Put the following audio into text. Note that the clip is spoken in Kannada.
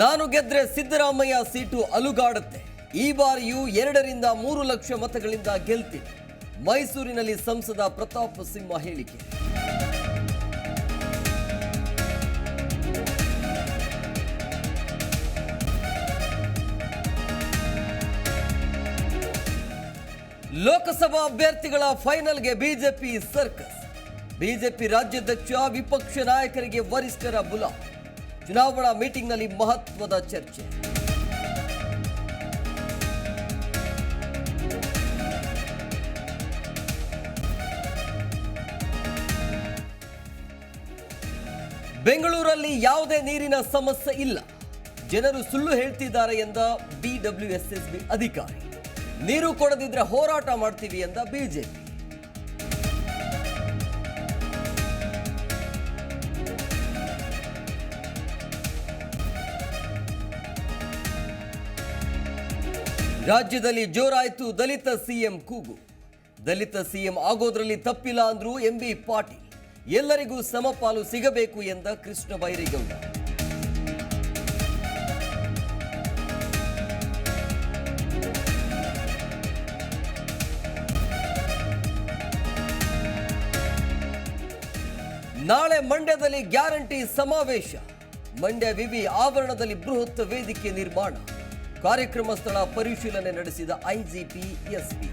ನಾನು ಗೆದ್ರೆ ಸಿದ್ದರಾಮಯ್ಯ ಸೀಟು ಅಲುಗಾಡುತ್ತೆ. ಈ ಬಾರಿಯೂ ಎರಡರಿಂದ ಮೂರು ಲಕ್ಷ ಮತಗಳಿಂದ ಗೆಲ್ತೀನಿ ಮೈಸೂರಿನಲ್ಲಿ ಸಂಸದ ಪ್ರತಾಪ್ ಸಿಂಹ ಹೇಳಿಕೆ. ಲೋಕಸಭಾ ಅಭ್ಯರ್ಥಿಗಳ ಫೈನಲ್ಗೆ ಬಿಜೆಪಿ ಸರ್ಕಸ್. ಬಿಜೆಪಿ ರಾಜ್ಯಾಧ್ಯಕ್ಷ ವಿಪಕ್ಷ ನಾಯಕರಿಗೆ ವರಿಷ್ಠರ ಬುಲಾ ಚುನಾವಣಾ ಮೀಟಿಂಗ್ನಲ್ಲಿ ಮಹತ್ವದ ಚರ್ಚೆ. ಬೆಂಗಳೂರಲ್ಲಿ ಯಾವುದೇ ನೀರಿನ ಸಮಸ್ಯೆ ಇಲ್ಲ. ಜನರು ಸುಳ್ಳು ಹೇಳ್ತಿದ್ದಾರೆ ಎಂದ ಬಿಡಬ್ಲ್ಯೂಎಸ್ಎಸ್ಬಿ ಅಧಿಕಾರಿ. ನೀರು ಕೊಡದಿದ್ರೆ ಹೋರಾಟ ಮಾಡ್ತೀವಿ ಎಂದ ಬಿಜೆಪಿ. ರಾಜ್ಯದಲ್ಲಿ ಜೋರಾಯಿತು ದಲಿತ ಸಿಎಂ ಕೂಗು. ದಲಿತ ಸಿಎಂ ಆಗೋದ್ರಲ್ಲಿ ತಪ್ಪಿಲ್ಲ ಅಂದ್ರು ಎಂಬಿ ಪಾಟೀಲ್. ಎಲ್ಲರಿಗೂ ಸಮಪಾಲು ಸಿಗಬೇಕು ಎಂದ ಕೃಷ್ಣ ಬೈರೇಗೌಡ. ನಾಳೆ ಮಂಡ್ಯದಲ್ಲಿ ಗ್ಯಾರಂಟಿ ಸಮಾವೇಶ. ಮಂಡ್ಯ ವಿವಿ ಆವರಣದಲ್ಲಿ ಬೃಹತ್ ವೇದಿಕೆ ನಿರ್ಮಾಣ. ಕಾರ್ಯಕ್ರಮ ಸ್ಥಳ ಪರಿಶೀಲನೆ ನಡೆಸಿದ ಐಜಿಪಿ ಎಸ್ಪಿ